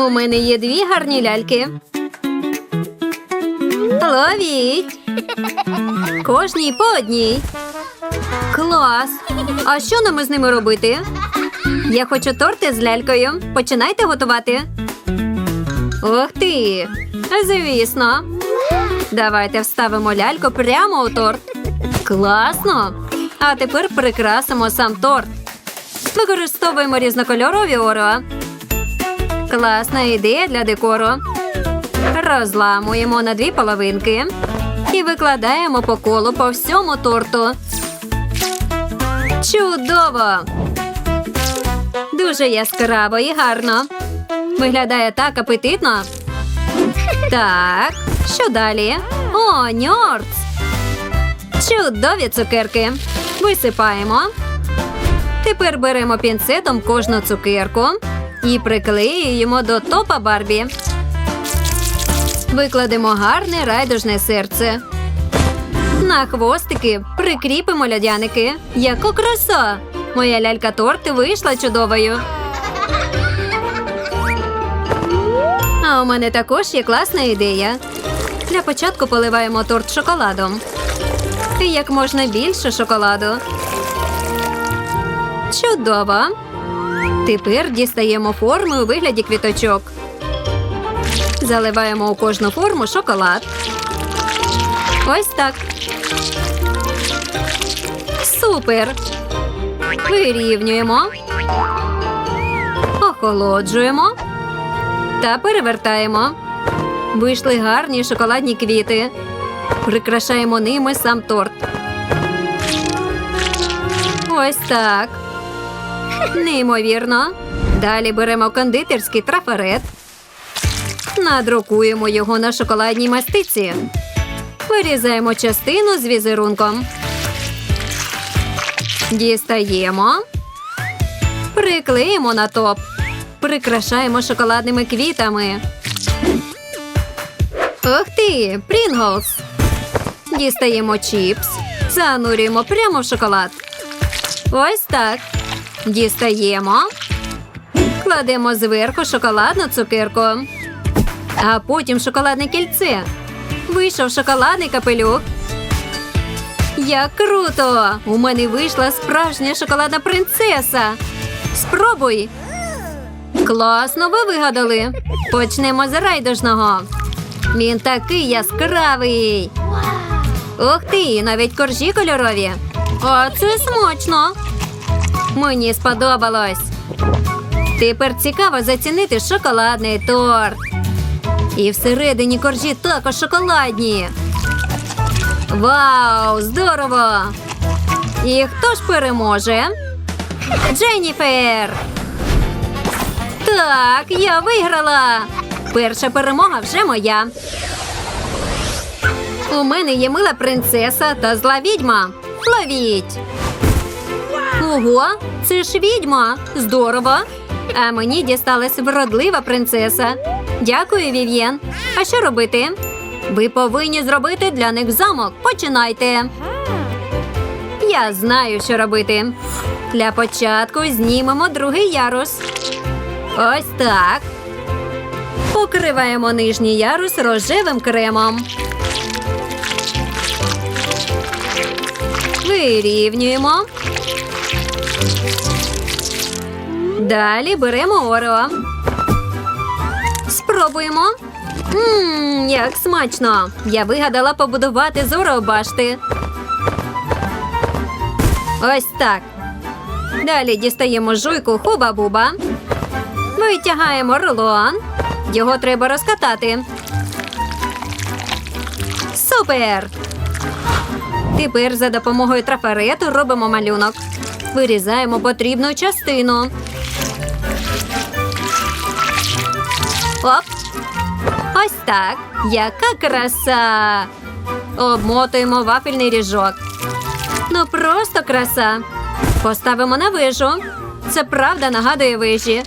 У мене є дві гарні ляльки. Ловіть! Кожній по одній. Клас! А що нам із ними робити? Я хочу торти з лялькою. Починайте готувати. Ух ти! Звісно. Давайте вставимо ляльку прямо у торт. Класно! А тепер прикрасимо сам торт. Використовуємо різнокольорові орео. Класна ідея для декору. Розламуємо на дві половинки і викладаємо по колу по всьому торту. Чудово! Дуже яскраво і гарно. Виглядає так апетитно. Так, що далі? О, ньорц! Чудові цукерки. Висипаємо. Тепер беремо пінцетом кожну цукерку і приклеюємо до топа Барбі. Викладемо гарне райдужне серце. На хвостики прикріпимо лядяники. Яка краса! Моя лялька торт вийшла чудовою. А у мене також є класна ідея. Для початку поливаємо торт шоколадом. І як можна більше шоколаду. Чудово. Тепер дістаємо форми у вигляді квіточок. Заливаємо у кожну форму шоколад. Ось так. Супер. Вирівнюємо. Охолоджуємо та перевертаємо. Вийшли гарні шоколадні квіти. Прикрашаємо ними сам торт. Ось так. Неймовірно. Далі беремо кондитерський трафарет. Надрукуємо його на шоколадній мастиці. Вирізаємо частину з візерунком. Дістаємо. Приклеїмо на топ. Прикрашаємо шоколадними квітами. Ух ти! Прінглс! Дістаємо чіпс. Занурюємо прямо в шоколад. Ось так. Дістаємо. Кладемо зверху шоколадну цукерку. А потім шоколадне кільце. Вийшов шоколадний капелюх. Як круто! У мене вийшла справжня шоколадна принцеса. Спробуй. Класно ви вигадали. Почнемо з райдужного. Він такий яскравий. Ух ти, навіть коржі кольорові. А це смачно. Мені сподобалось. Тепер цікаво зацінити шоколадний торт. І всередині коржі також шоколадні. Вау, здорово! І хто ж переможе? Дженніфер! Так, я виграла. Перша перемога вже моя. У мене є мила принцеса та зла відьма. Ловіть! Ого, це ж відьма. Здорово. А мені дісталась вродлива принцеса. Дякую, Вів'єн. А що робити? Ви повинні зробити для них замок. Починайте. Я знаю, що робити. Для початку знімемо другий ярус. Ось так. Покриваємо нижній ярус рожевим кремом. Вирівнюємо. Далі беремо орео. Спробуємо. Ммм, як смачно! Я вигадала побудувати з орео башти. Ось так. Далі дістаємо жуйку хуба-буба. Витягаємо рулон. Його треба розкатати. Супер! Тепер за допомогою трафарету робимо малюнок. Вирізаємо потрібну частину. Оп! Ось так. Яка краса! Обмотуємо вафельний ріжок. Ну просто краса. Поставимо на вежу. Це правда нагадує вежі.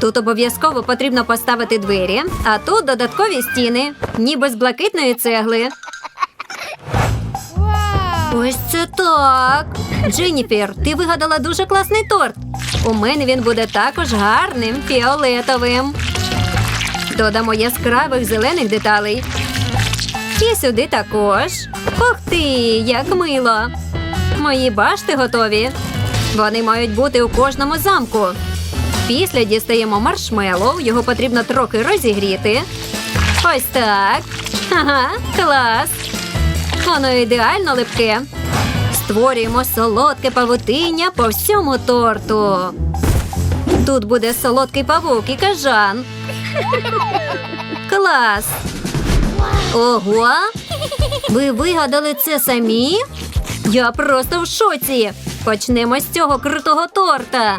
Тут обов'язково потрібно поставити двері, а тут додаткові стіни, ніби з блакитної цегли. Ось це так. Дженніфер, ти вигадала дуже класний торт. У мене він буде також гарним фіолетовим. Додамо яскравих зелених деталей. І сюди також. Ух ти, як мило! Мої башти готові. Вони мають бути у кожному замку. Після дістаємо маршмеллоу, його потрібно трохи розігріти. Ось так. Ага, клас. Воно ідеально липке. Створюємо солодке павутиння по всьому торту. Тут буде солодкий павук і кажан. Клас. Ого! Ви вигадали це самі? Я просто в шоці. Почнемо з цього крутого торта.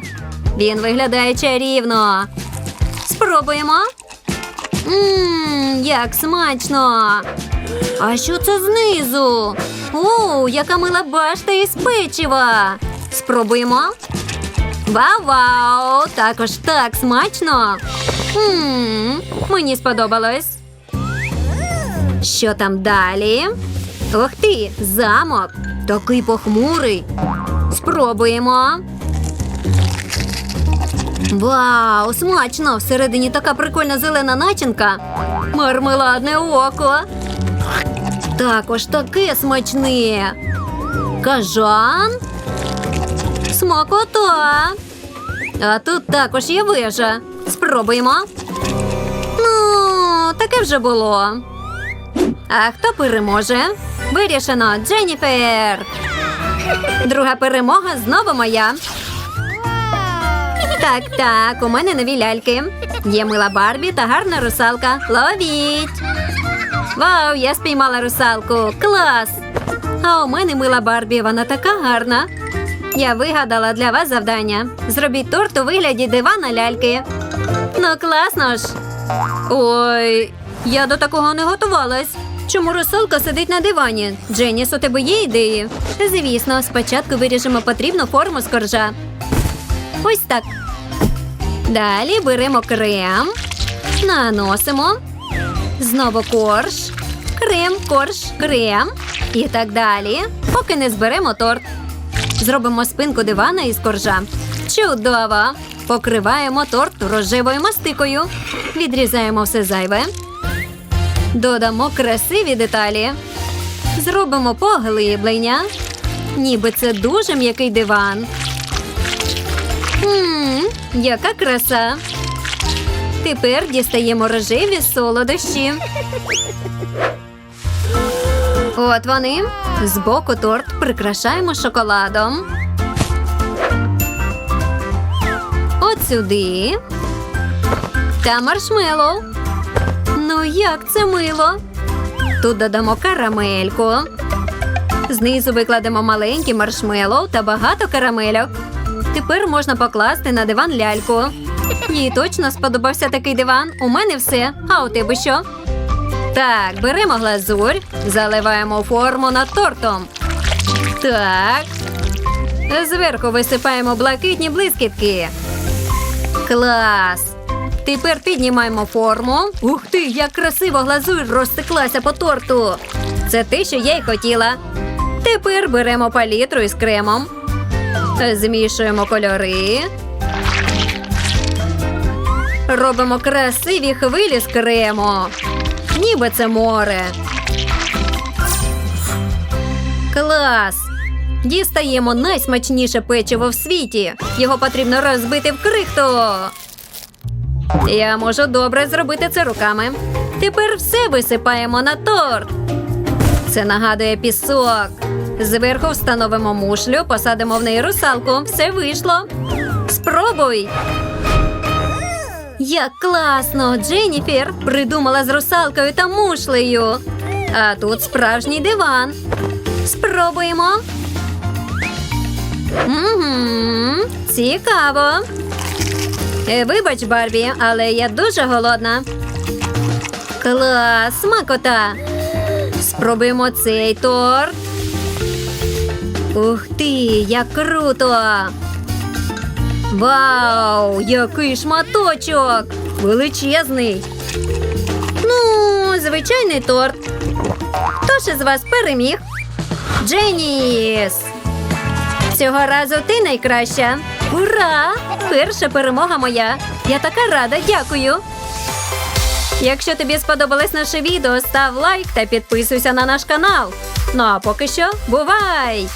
Він виглядає чарівно. Спробуємо. Ммм, як смачно. А що це знизу? О, яка мила башта із печива. Спробуємо. Вау-вау! Також так смачно. Ммм, мені сподобалось. Що там далі? Ух ти, замок. Такий похмурий. Спробуємо. Вау, смачно! Всередині така прикольна зелена начинка. Мармеладне око. Також таке смачне. Кажан. Смакота. А тут також є вежа. Спробуємо. Ну, таке вже було. А хто переможе? Вирішено, Дженніфер. Друга перемога знову моя. Так, так, у мене нові ляльки. Є мила Барбі та гарна русалка. Ловіть! Вау, я спіймала русалку. Клас! А у мене мила Барбі, вона така гарна. Я вигадала для вас завдання. Зробіть торт у вигляді дивана ляльки. Ну, класно ж. Ой, я до такого не готувалась. Чому русалка сидить на дивані? Дженіс, у тебе є ідеї? Звісно, спочатку виріжемо потрібну форму з коржа. Ось так. Далі беремо крем, наносимо. Знову корж, крем, корж, крем. І так далі, поки не зберемо торт. Зробимо спинку дивана із коржа. Чудово! Покриваємо торт рожевою мастикою. Відрізаємо все зайве. Додамо красиві деталі. Зробимо поглиблення. Ніби це дуже м'який диван. Ммм, яка краса. Тепер дістаємо рожеві солодощі. От вони. Збоку торт прикрашаємо шоколадом. От сюди. Та маршмеллоу. Ну, як це мило. Тут додамо карамельку. Знизу викладемо маленькі маршмеллоу та багато карамельок. Тепер можна покласти на диван ляльку. Їй точно сподобався такий диван. У мене все. А у тебе що? Так, беремо глазурь, заливаємо форму над тортом. Так. Зверху висипаємо блакитні блискітки. Клас. Тепер піднімаємо форму. Ух ти, як красиво глазурь розтеклася по торту. Це те, що я й хотіла. Тепер беремо палітру із кремом. Змішуємо кольори. Робимо красиві хвилі з крему. Ніби це море. Клас! Дістаємо найсмачніше печиво в світі. Його потрібно розбити в крихту. Я можу добре зробити це руками. Тепер все висипаємо на торт. Це нагадує пісок. Зверху встановимо мушлю, посадимо в неї русалку. Все вийшло. Спробуй. Як класно! Дженніфер придумала з русалкою та мушлею. А тут справжній диван. Спробуємо. Угу, цікаво. Е, Вибач, Барбі, але я дуже голодна. Клас, смакота. Спробуємо цей торт. Ух ти, як круто! Вау, який шматочок! Величезний. Ну, звичайний торт. Хто ж із вас переміг? Дженіс! Цього разу ти найкраща. Ура! Перша перемога моя. Я така рада, дякую. Якщо тобі сподобалось наше відео, став лайк та підписуйся на наш канал. Ну а поки що, бувай!